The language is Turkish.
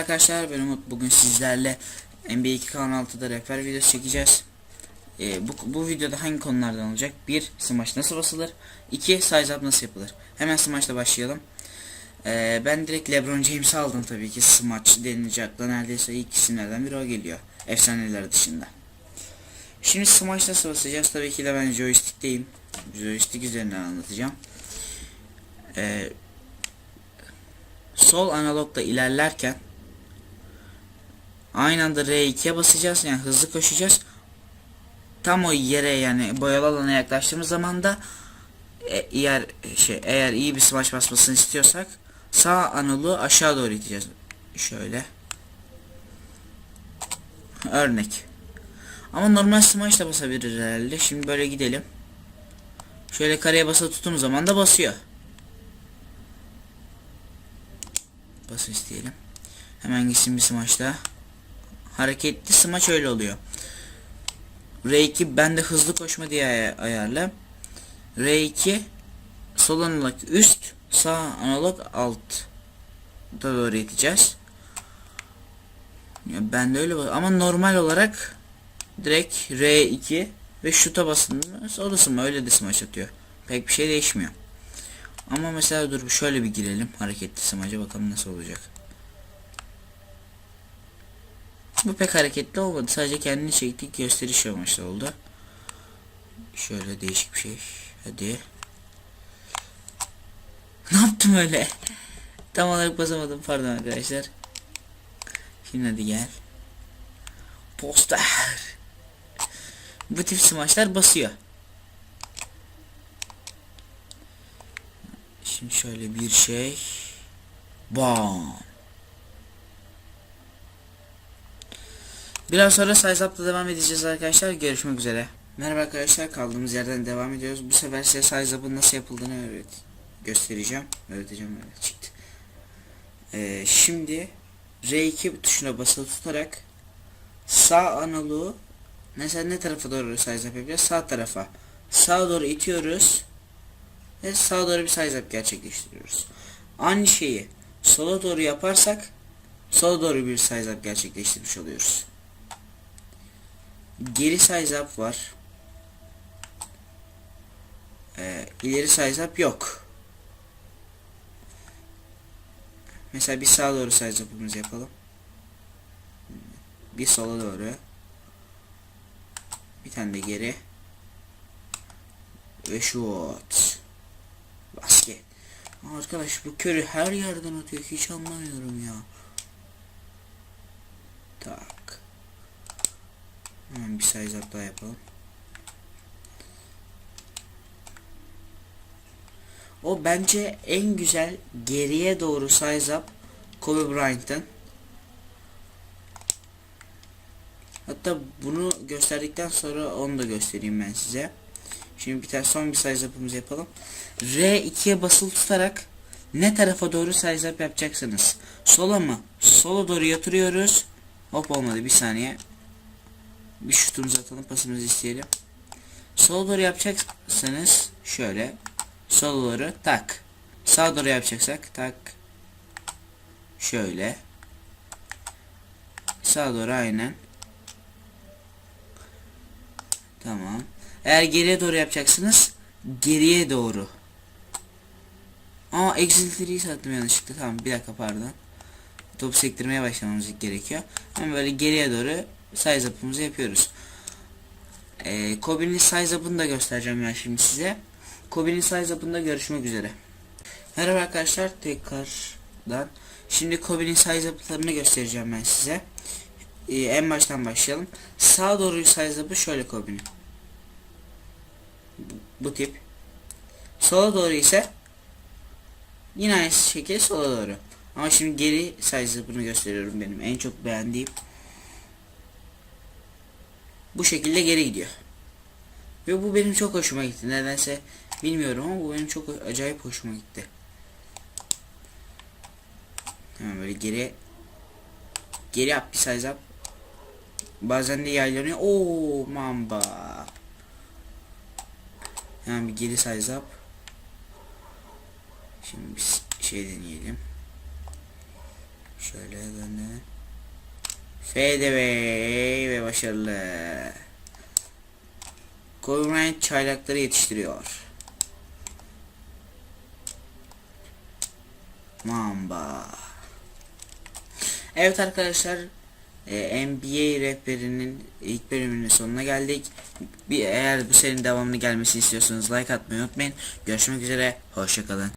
arkadaşlar ben Umut bugün sizlerle NBA 2K16'da rehber videosu çekeceğiz. Ee, bu, bu videoda hangi konulardan olacak? 1. Smash nasıl basılır? 2. Size up nasıl yapılır? Hemen Smash'la başlayalım. Ee, ben direkt LeBron James'i aldım tabii ki Smash denilince akla neredeyse ilk isimlerden biri o geliyor. Efsaneler dışında. Şimdi Smash nasıl basacağız? Tabii ki de ben joystick'teyim. Joystick üzerinden anlatacağım. Ee, sol analogda ilerlerken aynı anda R2'ye basacağız yani hızlı koşacağız. Tam o yere yani boyalı alana yaklaştığımız zaman da e, eğer şey eğer iyi bir smash basmasını istiyorsak sağ analogu aşağı doğru iteceğiz. Şöyle. Örnek. Ama normal smash da basabiliriz herhalde. Şimdi böyle gidelim. Şöyle kareye basılı tuttuğumuz zaman da basıyor. Basın isteyelim. Hemen gitsin bir smaçta. Hareketli smaç öyle oluyor. R2 bende hızlı koşma diye ay- ayarla. R2 sol analog üst, sağ analog alt. Da doğru iteceğiz. Ya ben de öyle ama normal olarak direkt R2 ve şuta basın o da sma öyle de smaç atıyor. Pek bir şey değişmiyor. Ama mesela dur şöyle bir girelim hareketli smaca bakalım nasıl olacak. Bu pek hareketli olmadı. Sadece kendini çektik gösteriş amaçlı oldu. Şöyle değişik bir şey. Hadi. Ne yaptım öyle? Tam olarak basamadım pardon arkadaşlar. Şimdi hadi gel. Poster. Bu tip smaçlar basıyor. Şimdi şöyle bir şey. Bam. Biraz sonra size up'la devam edeceğiz arkadaşlar. Görüşmek üzere. Merhaba arkadaşlar. Kaldığımız yerden devam ediyoruz. Bu sefer size size up'ın nasıl yapıldığını öğret göstereceğim. Öğreteceğim öyle çıktı. Ee, şimdi R2 tuşuna basılı tutarak sağ analogu mesela ne tarafa doğru size up yapacağız? Sağ tarafa. Sağa doğru itiyoruz ve sağa doğru bir size up gerçekleştiriyoruz. Aynı şeyi sola doğru yaparsak sola doğru bir size up gerçekleştirmiş oluyoruz. Geri size up var. Ee, ileri size up yok. Mesela bir sağa doğru size up'ımızı yapalım. Bir sola doğru. Bir tane de geri. Ve şut. Basket. Arkadaş bu körü her yerden atıyor hiç anlamıyorum ya. Tak. Hemen bir size up daha yapalım. O bence en güzel geriye doğru size up Kobe Bryant'ın. Hatta bunu gösterdikten sonra onu da göstereyim ben size. Şimdi bir tane son bir size up'ımızı yapalım. R2'ye basılı tutarak ne tarafa doğru size up yapacaksınız? Sola mı? Sola doğru yatırıyoruz. Hop olmadı bir saniye. Bir şutumuzu atalım pasımızı isteyelim. Sola doğru yapacaksınız. Şöyle. Sola doğru tak. Sağa doğru yapacaksak tak. Şöyle. Sağa doğru aynen. Tamam. Eğer geriye doğru yapacaksınız geriye doğru. Aa exit 3'yi sattım yanlışlıkla. Tamam bir dakika pardon. Top sektirmeye başlamamız gerekiyor. Ama böyle geriye doğru size up'ımızı yapıyoruz. Ee, Kobe'nin size up'ını da göstereceğim ben şimdi size. Kobe'nin size up'ında görüşmek üzere. Merhaba arkadaşlar tekrardan. Şimdi Kobe'nin size up'larını göstereceğim ben size. Ee, en baştan başlayalım. Sağa doğru size up'ı şöyle Kobe'nin. Bu, bu tip. Sola doğru ise yine aynı şekilde sola doğru. Ama şimdi geri size up'ını gösteriyorum benim en çok beğendiğim. Bu şekilde geri gidiyor. Ve bu benim çok hoşuma gitti. Nedense bilmiyorum ama bu benim çok acayip hoşuma gitti. Hemen böyle geri geri yap bir size up. Bazen de yaylanıyor. Oo mamba. Hemen bir geri size up. Şimdi bir şey deneyelim. Şöyle döne. Fade away ve başarılı. Koyunrain çaylakları yetiştiriyor. Mamba. Evet arkadaşlar e, NBA rehberinin ilk bölümünün sonuna geldik. Bir, eğer bu serinin devamını gelmesini istiyorsanız like atmayı unutmayın. Görüşmek üzere. Hoşçakalın.